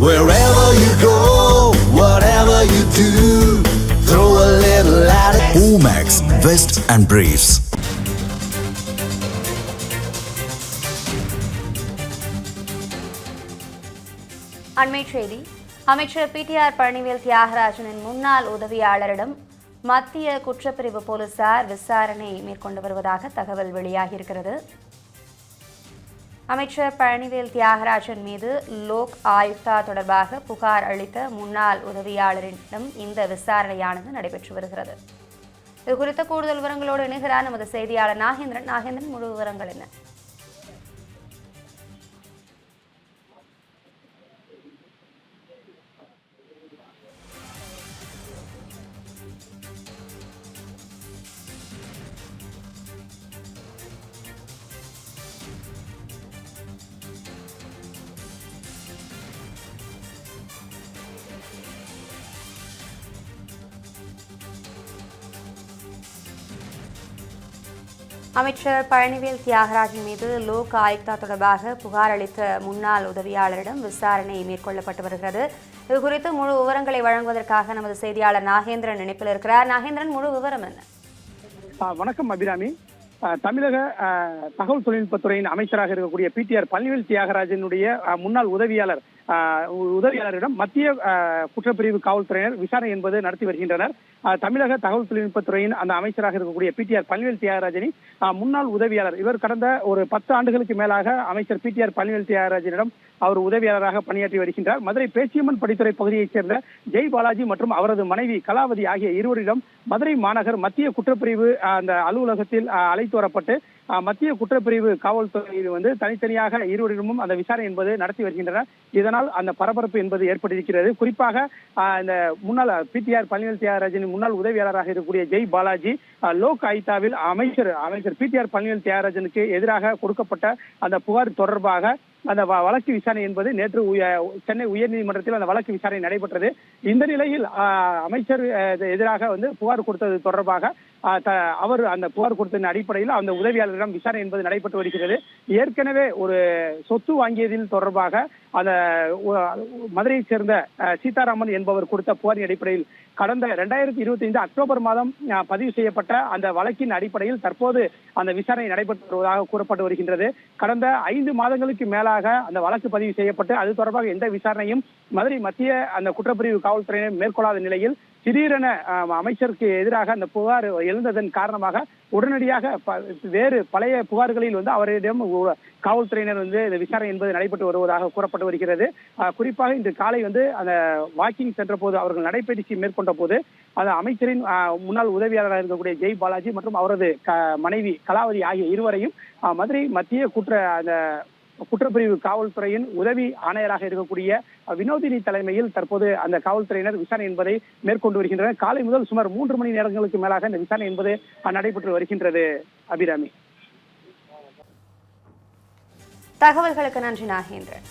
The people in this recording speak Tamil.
Wherever you go, whatever you do, throw a little at it. Omax, Vest and Briefs. அண்மை செய்தி அமைச்சர் பிடிஆர் பழனிவேல் தியாகராஜனின் முன்னாள் உதவியாளரிடம் மத்திய குற்றப்பிரிவு போலீசார் விசாரணை மேற்கொண்டு வருவதாக தகவல் வெளியாகியிருக்கிறது அமைச்சர் பழனிவேல் தியாகராஜன் மீது லோக் ஆயுக்தா தொடர்பாக புகார் அளித்த முன்னாள் உதவியாளரிடம் இந்த விசாரணையானது நடைபெற்று வருகிறது. இது குறித்த கூடுதல் விவரங்களோடு இணைகிறார். நமது செய்தியாளர் நாகேந்திரன். நாகேந்திரன் முழு விவரங்கள் என்ன? அமைச்சர் பழனிவேல் தியாகராஜன் மீது லோக் ஆயுக்தா தொடர்பாக புகார் அளித்த முன்னாள் உதவியாளரிடம் விசாரணை மேற்கொள்ளப்பட்டு வருகிறது. இது குறித்து முழு விவரங்களை வழங்குவதற்காக நமது செய்தியாளர் நாகேந்திரன் இணைப்பில் இருக்கிறார். நாகேந்திரன் முழு விவரம் என்ன? வணக்கம் அபிராமி. தமிழக தகவல் தொழில்நுட்பத்துறையின் அமைச்சராக இருக்கக்கூடிய பிடிஆர் பழனிவேல் தியாகராஜனுடைய முன்னாள் உதவியாளர் உதவியாளரிடம் மத்திய குற்றப்பிரிவு காவல்துறையினர் விசாரணை என்பது நடத்தி வருகின்றனர். தமிழக தகவல் தொழில்நுட்பத்துறையின் அந்த அமைச்சராக இருக்கக்கூடிய பிடிஆர் பழனிவேல் தியாகராஜனின் முன்னாள் உதவியாளர். இவர் கடந்த ஒரு பத்து ஆண்டுகளுக்கு மேலாக அமைச்சர் பிடிஆர் பழனிவேல் தியாகராஜனிடம் அவர் உதவியாளராக பணியாற்றி வருகின்றார். மதுரை பேச்சியம்மன் படித்துறை பகுதியைச் சேர்ந்த ஜெய் பாலாஜி மற்றும் அவரது மனைவி கலாவதி ஆகிய இருவரிடம் மதுரை மாநகர் மத்திய குற்றப்பிரிவு அந்த அலுவலகத்தில் அழைத்து வரப்பட்டு மத்திய குற்றப்பிரிவு காவல்துறையில் வந்து தனித்தனியாக இருவரிடமும் அந்த விசாரணை என்பது நடத்தி வருகின்றனர். இதனால் அந்த பரபரப்பு என்பது ஏற்பட்டிருக்கிறது. குறிப்பாக இந்த முன்னாள் பிடிஆர் பழனிவேல் தியாகராஜனின் முன்னாள் உதவியாளராக இருக்கக்கூடிய ஜெய் பாலாஜி லோக் ஆயுதாவில் அமைச்சர் அமைச்சர் பிடிஆர் பழனிவேல் தியாகராஜனுக்கு எதிராக கொடுக்கப்பட்ட அந்த புகார் தொடர்பாக அந்த வ- வழக்கு விசாரணை என்பது நேற்று உய- சென்னை உயர்நீதிமன்றத்தில் அந்த வழக்கு விசாரணை நடைபெற்றது. இந்த நிலையில் அமைச்சர் எதிராக வந்து புகார் கொடுத்தது தொடர்பாக அவர் அந்த புகார் கொடுத்ததன் அடிப்படையில் அந்த உதவியாளரிடம் விசாரணை என்பது நடைபெற்று வருகிறது. ஏற்கனவே ஒரு சொத்து வாங்கியதில் தொடர்பாக அந்த மதுரையைச் சேர்ந்த சீதாராமன் என்பவர் கொடுத்த புகாரின் அடிப்படையில் கடந்த இரண்டாயிரத்தி இருபத்தி ஐந்து அக்டோபர் மாதம் பதிவு செய்யப்பட்ட அந்த வழக்கின் அடிப்படையில் தற்போது அந்த விசாரணை நடைபெற்று வருவதாக கூறப்பட்டு வருகின்றது. கடந்த ஐந்து மாதங்களுக்கு மேலாக அந்த வழக்கு பதிவு செய்யப்பட்டு அது தொடர்பாக எந்த விசாரணையும் மதுரை மத்திய அந்த குற்றப்பிரிவு காவல்துறையினர் மேற்கொள்ளாத நிலையில் திடீரென அமைச்சருக்கு எதிராக அந்த புகார் எழுந்ததன் காரணமாக உடனடியாக ப- வேறு பழைய புகார்களில் வந்து அவரிடம் காவல்துறையினர் வந்து இந்த விசாரணை என்பது நடைபெற்று வருவதாக கூறப்பட்டு வருகிறது. குறிப்பாக இன்று காலை வந்து அந்த வாக்கிங் சென்ற போது அவர்கள் நடைபயிற்சி மேற்கொண்ட போது அந்த அமைச்சரின் முன்னாள் உதவியாளராக இருக்கக்கூடிய ஜெய் பாலாஜி மற்றும் அவரது க- மனைவி கலாவதி ஆகிய இருவரையும் மதுரை மத்திய குற்ற அந்த குற்றப்பிரிவு காவல்துறையின் உதவி ஆணையராக இருக்கக்கூடிய வினோதினி தலைமையில் தற்போது அந்த காவல்துறையினர் விசாரணை என்பதை மேற்கொண்டு வருகின்றனர். காலை முதல் சுமார் மூன்று மணி நேரங்களுக்கு மேலாக இந்த விசாரணை என்பது நடைபெற்று வருகின்றது அபிராமி. தகவல்களுக்கு நன்றி நாகேந்திரன்.